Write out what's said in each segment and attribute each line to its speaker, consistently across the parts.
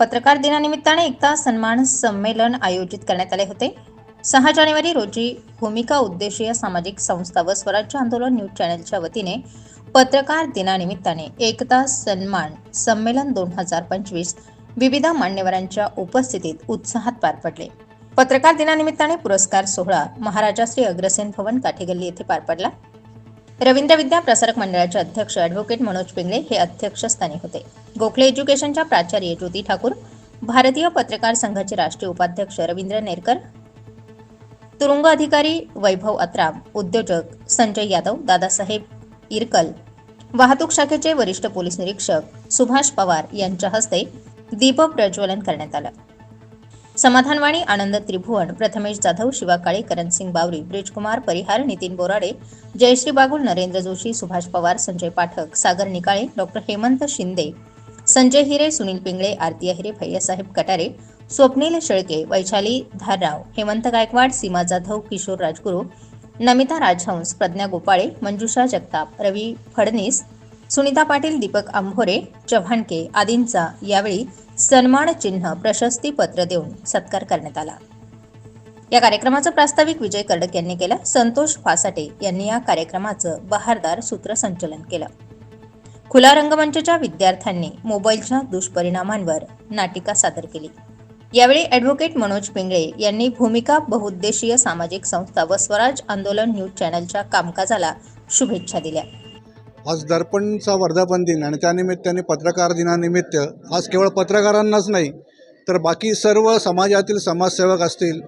Speaker 1: पत्रकार दिनानिमित्ताने एकता सन्मान संमेलन आयोजित करण्यात आले होते. सहा जानेवारी रोजी भूमिका उद्देशीय सामाजिक संस्था व स्वराज्य आंदोलन न्यूज चॅनलच्या वतीने पत्रकार दिनानिमित्ताने एकता सन्मान संमेलन दोन हजार पंचवीस विविध मान्यवरांच्या उपस्थितीत उत्साहात पार पडले. पत्रकार दिनानिमित्ताने पुरस्कार सोहळा महाराजा श्री अग्रसेन भवन काठेगल्ली येथे पार पडला. रवींद्र विद्या प्रसारक मंडळाचे अध्यक्ष ॲडव्होकेट मनोज पिंगळे हे अध्यक्षस्थानी होते. गोखले एज्युकेशनच्या प्राचार्य ज्योती ठाकूर भारतीय पत्रकार संघाचे राष्ट्रीय उपाध्यक्ष रवींद्र नेरकर तुरुंग अधिकारी वैभव अत्राम उद्योजक संजय यादव दादासाहेब इरकल वाहतूक शाखेचे वरिष्ठ पोलीस निरीक्षक सुभाष पवार यांच्या हस्ते दीपक प्रज्वलन करण्यात आलं. समाधानवाणी आनंद त्रिभुवन प्रथमेश जाधव शिवा काळे करणसिंग बावरी ब्रिजकुमार परिहार नितीन बोराडे जयश्री बागुल नरेंद्र जोशी सुभाष पवार संजय पाठक सागर निकाळे डॉक्टर हेमंत शिंदे संजय हिरे सुनील पिंगळे आरती अहिरे भैयासाहेब कटारे स्वप्नील शेळके वैशाली धारराव हेमंत गायकवाड सीमा जाधव किशोर राजगुरू नमिता राजहंस प्रज्ञा गोपाळे मंजुषा जगताप रवी फडणीस सुनीता पाटील दीपक आंभोरे चव्हाणके आदींचा यावेळी सन्मान चिन्ह प्रशस्ती पत्र देऊन सत्कार करण्यात आला. या कार्यक्रमाचं प्रास्ताविक विजय कर्डक यांनी केलं. संतोष फासाटे यांनी या कार्यक्रमाचं बहारदार सूत्रसंचलन केलं. खुला रंगमंचच्या विद्यार्थ्यांनी मोबाईलच्या दुष्परिणामांवर नाटिका सादर केली. यावेळी ॲडव्होकेट मनोज पिंगळे यांनी भूमिका बहुउद्देशीय सामाजिक संस्था व स्वराज आंदोलन न्यूज चॅनलच्या कामकाजाला शुभेच्छा दिल्या.
Speaker 2: आज दर्पणचा वर्धापन दिन आणि त्यानिमित्ताने पत्रकार दिनानिमित्त आज केवळ पत्रकारांनाच नाही तर बाकी सर्व समाजातील समाजसेवक असतील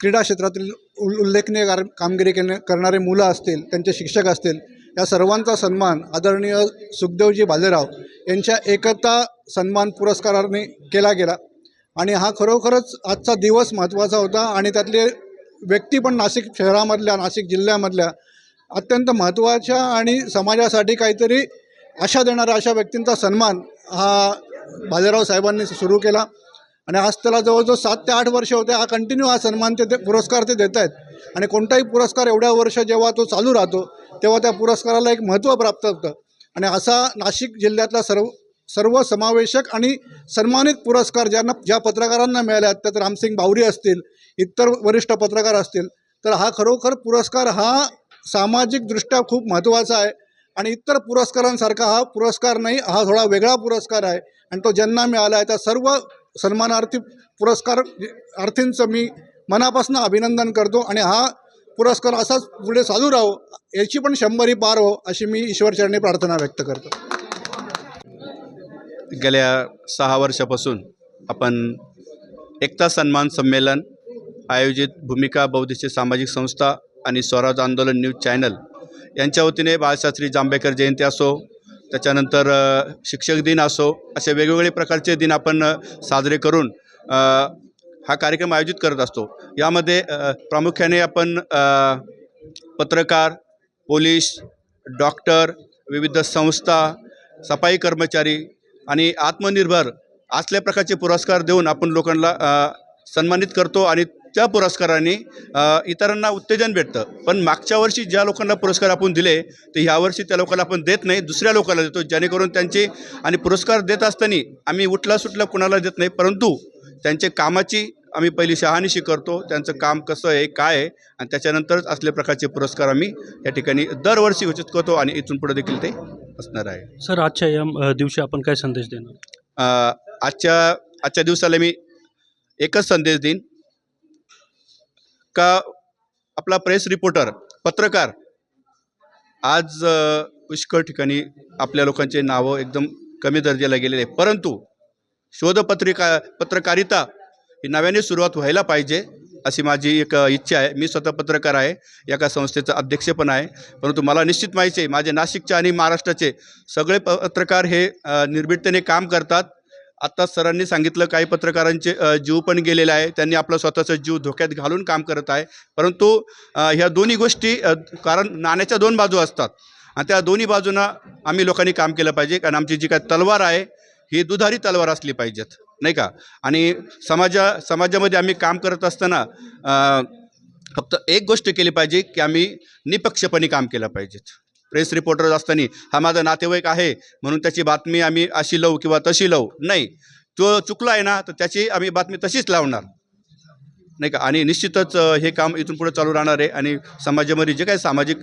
Speaker 2: क्रीडा क्षेत्रातील उल उल्लेखनीय कार कामगिरी केने करणारे मुलं असतील त्यांचे शिक्षक असतील या सर्वांचा सन्मान आदरणीय सुखदेवजी भालेराव यांच्या एकता सन्मान पुरस्काराने केला गेला. आणि हा खरोखरच आजचा दिवस महत्त्वाचा होता आणि त्यातले व्यक्ती पण नाशिक शहरामधल्या नाशिक जिल्ह्यामधल्या अत्यंत महत्त्वाच्या आणि समाजासाठी काहीतरी आशा देणाऱ्या अशा व्यक्तींचा सन्मान हा भालेराव साहेबांनी सुरू केला. आणि आज त्याला जवळजवळ सात ते आठ वर्ष होते. हा कंटिन्यू हा सन्मान ते ते पुरस्कार ते देत आहेत. आणि कोणताही पुरस्कार एवढ्या वर्ष जेव्हा तो चालू राहतो तेव्हा त्या पुरस्काराला एक महत्त्व प्राप्त होतं. आणि असा नाशिक जिल्ह्यातला सर्व सर्व समावेशक आणि सन्मानित पुरस्कार ज्यांना ज्या पत्रकारांना मिळाले आहेत त्यात रामसिंग बावरी असतील इतर वरिष्ठ पत्रकार असतील तर हा खरोखर पुरस्कार हा सामाजिकदृष्ट्या खूप महत्त्वाचा आहे. आणि इतर पुरस्कारांसारखा हा पुरस्कार नाही हा थोडा वेगळा पुरस्कार आहे. आणि तो ज्यांना मिळाला आहे त्या सर्व सन्मानार्थी पुरस्कार अर्थींचं मी मनापासून अभिनंदन करतो. आणि हा पुरस्कार असाच पुढे चालू राहो याची पण शंभरी पार हो अशी मी ईश्वरचरणी प्रार्थना व्यक्त करतो.
Speaker 3: गेल्या सहा वर्षापासून आपण एकता सन्मान संमेलन आयोजित भूमिका बौद्धिस्ट सामाजिक संस्था आणि स्वराज आंदोलन न्यूज चॅनल यांच्या वतीने बाळशास्त्री जांभेकर जयंती असो त्याच्यानंतर शिक्षक दिन असो असे वेगवेगळे प्रकारचे दिन आपण साजरे करून हा कार्यक्रम आयोजित करत असतो. यामध्ये प्रामुख्याने आपण पत्रकार पोलीस डॉक्टर विविध संस्था सफाई कर्मचारी आणि आत्मनिर्भर असल्या प्रकारचे पुरस्कार देऊन आपण लोकांना सन्मानित करतो आणि त्या पुरस्काराने इतरांना उत्तेजन भेटतं. पण मागच्या वर्षी ज्या लोकांना पुरस्कार आपण दिले ते ह्यावर्षी त्या लोकांना आपण देत नाही दुसऱ्या लोकांना देतो. जेणेकरून त्यांचे आणि पुरस्कार देत असताना आम्ही उठला सुटला कुणाला देत नाही परंतु त्यांचे कामाची आम्ही पहिली शहानिशी करतो. त्यांचं काम कसं आहे काय आहे आणि त्याच्यानंतरच असल्या प्रकारचे पुरस्कार आम्ही या ठिकाणी दरवर्षी घोषित करतो आणि इथून पुढे देखील ते असणार आहे.
Speaker 4: सर आजच्या या दिवशी आपण काय संदेश देणार?
Speaker 3: आजच्या आजच्या दिवसाला मी एकच संदेश देईन. का आपला प्रेस रिपोर्टर पत्रकार आज पुष्कळ ठिकाणी आपल्या लोकांचे नावं एकदम कमी दर्जाला गेलेले आहे परंतु शोधपत्रिका पत्रकारिता ही नव्याने सुरुवात व्हायला पाहिजे अशी माझी एक इच्छा आहे. मी स्वतः पत्रकार आहे. एका संस्थेचा अध्यक्ष पण आहे. परंतु मला निश्चित माहिती आहे माझे नाशिकचे आणि महाराष्ट्राचे सगळे प- पत्रकार हे निर्भीडतेने काम करतात. आत्ता सरांनी सांगितलं काही पत्रकारांचे जीव पण गेलेले आहे. त्यांनी आपला स्वतःचा जीव धोक्यात घालून काम करत आहे. परंतु ह्या दोन्ही गोष्टी कारण नाण्याच्या दोन बाजू असतात. आणि त्या दोन्ही बाजूंना आम्ही लोकांनी काम केलं पाहिजे. कारण आमची जी काय तलवार आहे ही दुधारी तलवार असली पाहिजेत. नाही का? आणि समाजा समाजामध्ये आम्ही काम करत असताना फक्त एक गोष्ट केली पाहिजे की आम्ही निपक्षपणे काम केलं पाहिजेत. प्रेस रिपोर्टर असताना हा माझा नातेवाईक आहे म्हणून त्याची बातमी आम्ही अशी लवू किंवा तशी लवू. नाही. तो चुकला आहे ना तर त्याची आम्ही बातमी तशीच लावणार. नाही का? आणि निश्चितच हे काम इथून पुढे चालू राहणार आहे आणि समाजामध्ये जे काही सामाजिक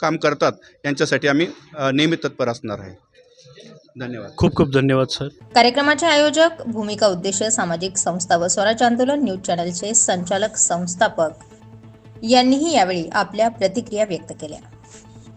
Speaker 3: काम करतात यांच्यासाठी आम्ही नेहमी तत्पर असणार आहे. धन्यवाद.
Speaker 4: खूप खूप धन्यवाद सर.
Speaker 1: कार्यक्रमाचे आयोजक भूमिका उद्देश सामाजिक संस्था व स्वराज आंदोलन न्यूज चॅनलचे संचालक संस्थापक यांनीही यावेळी आपल्या प्रतिक्रिया व्यक्त केल्या.